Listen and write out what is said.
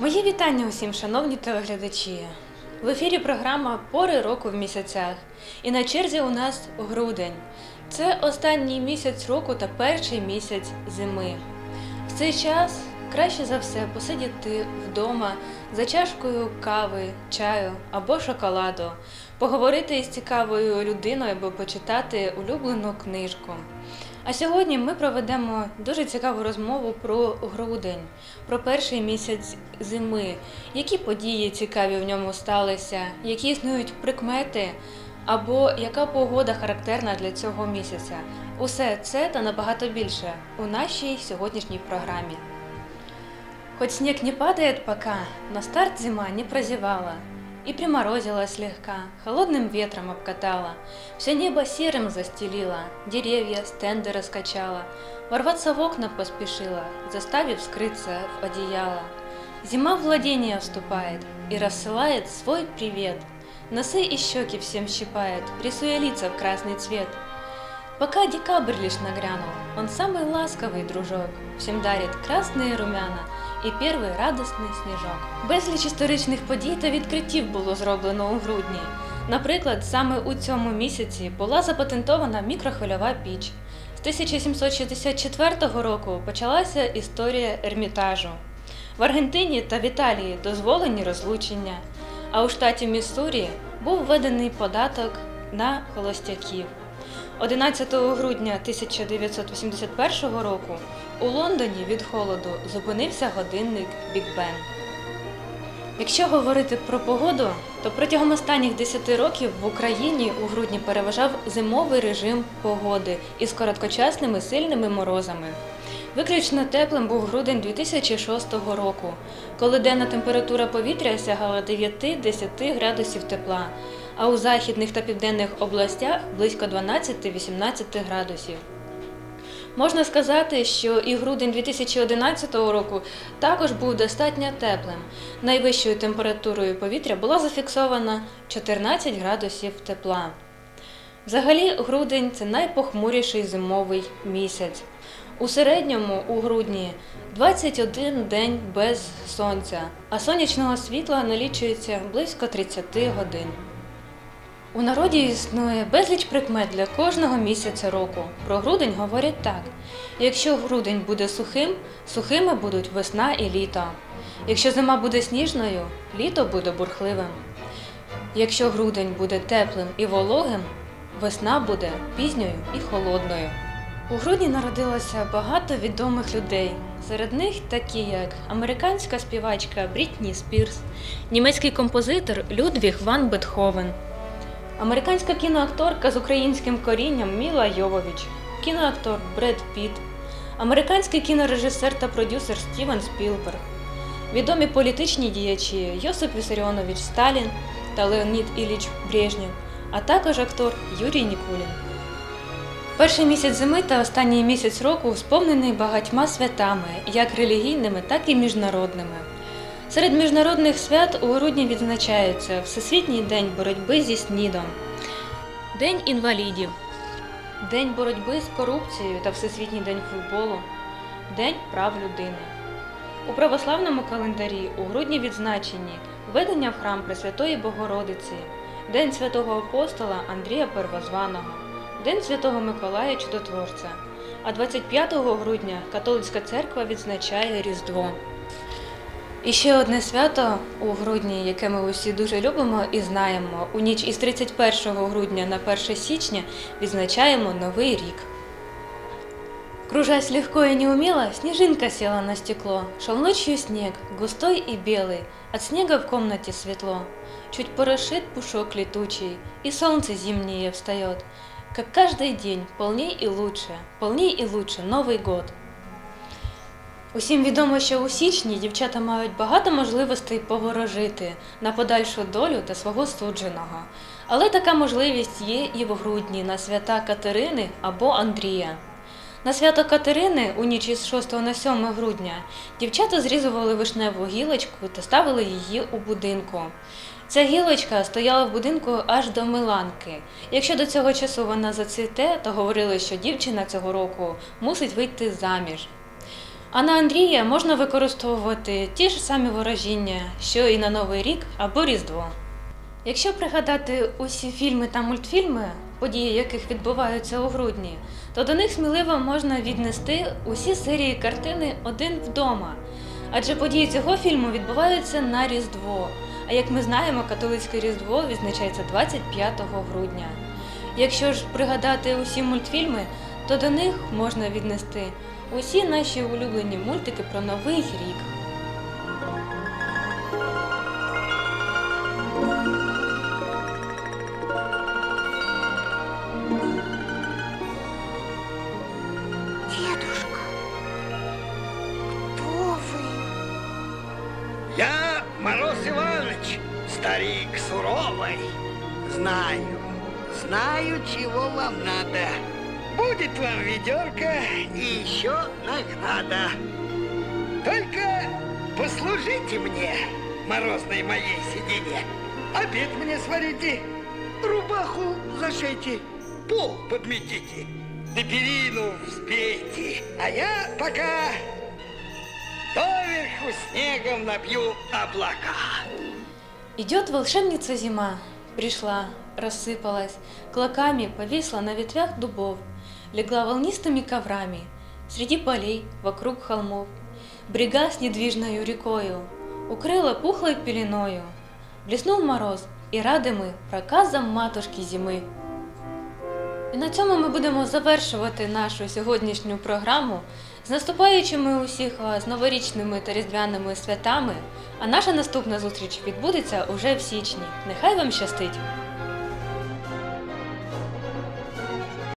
Мої вітання усім, шановні телеглядачі. В ефірі програма Пори року в місяцях. І на черзі у нас грудень. Це останній місяць року та перший місяць зими. В цей час краще за все посидіти вдома за чашкою кави, чаю або шоколаду, поговорити із цікавою людиною або почитати улюблену книжку. А сьогодні ми проведемо дуже цікаву розмову про грудень, про перший місяць зими, які події цікаві в ньому сталися, які існують прикмети, або яка погода характерна для цього місяця. Усе це та набагато більше у нашій сьогоднішній програмі. Хоть снег не падает пока, но старт зима не прозевала. И приморозила слегка, холодным ветром обкатала, Все небо серым застелила, деревья, стенды раскачала, Ворваться в окна поспешила, заставив скрыться в одеяло. Зима в владение вступает и рассылает свой привет. Носы и щеки всем щипает, рисуя лица в красный цвет. Пока декабрь лишь нагрянул, он самый ласковый дружок, Всем дарит красные румяна і перший радісний сніжок. Безліч історичних подій та відкриттів було зроблено у грудні. Наприклад, саме у цьому місяці була запатентована мікрохвильова піч. З 1764 року почалася історія ермітажу. В Аргентині та в Італії дозволені розлучення, а у штаті Міссурі був введений податок на холостяків. 11 грудня 1981 року у Лондоні від холоду зупинився годинник Біг Бен. Якщо говорити про погоду, то протягом останніх 10 років в Україні у грудні переважав зимовий режим погоди із короткочасними сильними морозами. Виключно теплим був грудень 2006 року, коли денна температура повітря сягала 9-10 градусів тепла, а у західних та південних областях близько 12-18 градусів. Можна сказати, що і грудень 2011 року також був достатньо теплим. Найвищою температурою повітря була зафіксована 14 градусів тепла. Взагалі, грудень це найпохмуріший зимовий місяць. У середньому у грудні 21 день без сонця, а сонячного світла налічується близько 30 годин. У народі існує безліч прикмет для кожного місяця року. Про грудень говорять так: якщо грудень буде сухим, сухими будуть весна і літо. Якщо зима буде сніжною, літо буде бурхливим. Якщо грудень буде теплим і вологим, весна буде пізньою і холодною. У грудні народилося багато відомих людей. Серед них такі, як американська співачка Брітні Спірс, німецький композитор Людвіг Ван Бетховен. Американська кіноакторка з українським корінням Міла Йовович, кіноактор Бред Піт, американський кінорежисер та продюсер Стівен Спілберг, відомі політичні діячі Йосип Вісаріонович Сталін та Леонід Іліч Брежнєв, а також актор Юрій Нікулін. Перший місяць зими та останній місяць року сповнений багатьма святами, як релігійними, так і міжнародними. Серед міжнародних свят у грудні відзначаються Всесвітній день боротьби зі снідом, День інвалідів, День боротьби з корупцією та Всесвітній день футболу, День прав людини. У православному календарі у грудні відзначені введення в храм Пресвятої Богородиці, День святого апостола Андрія Первозваного, День Святого Миколая Чудотворця. А 25 грудня католицька церква відзначає Різдво. І ще одне свято у грудні, яке ми усі дуже любимо і знаємо. У ніч із 31 грудня на 1 січня відзначаємо Новий рік. Кружась легко и неумело, снежинка села на стекло. Шел ночью снег, густой и белый, от снега в комнате светло. Чуть порошит пушок летучий, и солнце зимнее встает. Как каждый день, полней и лучше, полней и лучше Новый год. Усім відомо, що у січні дівчата мають багато можливостей поворожити на подальшу долю та свого судженого. Але така можливість є і в грудні на свята Катерини або Андрія. На свято Катерини у ніч із 6 на 7 грудня дівчата зрізували вишневу гілочку та ставили її у будинку. Ця гілочка стояла в будинку аж до Миланки. Якщо до цього часу вона зацвіте, то говорили, що дівчина цього року мусить вийти заміж. А на Андрія можна використовувати ті ж самі ворожіння, що і на Новий рік або Різдво. Якщо пригадати усі фільми та мультфільми, події яких відбуваються у грудні, то до них сміливо можна віднести усі серії картини Один вдома. Адже події цього фільму відбуваються на Різдво. А як ми знаємо, католицьке Різдво відзначається 25 грудня. Якщо ж пригадати усі мультфільми, то до них можна віднести усі наші улюблені мультики про Новий рік. Дедушка, кто вы? Я Мороз Иванович, старик суровый. Знаю, знаю, чего вам надо. Будет вам ведерко и еще награда. Только послужите мне, морозной моей седине. Обед мне сварите, рубаху зашейте, пол подметите, да перину взбейте. А я пока Доверху снегом набью облака. Идет волшебница зима, пришла, рассыпалась, клоками повисла на ветвях дубов, легла волнистыми коврами среди полей, вокруг холмов. Брега с недвижною рекою укрыла пухлой пеленою. Блеснув мороз, і ради ми проказам матушки зими. І на цьому ми будемо завершувати нашу сьогоднішню програму з наступаючими усіх вас новорічними та різдвяними святами. А наша наступна зустріч відбудеться уже в січні. Нехай вам щастить!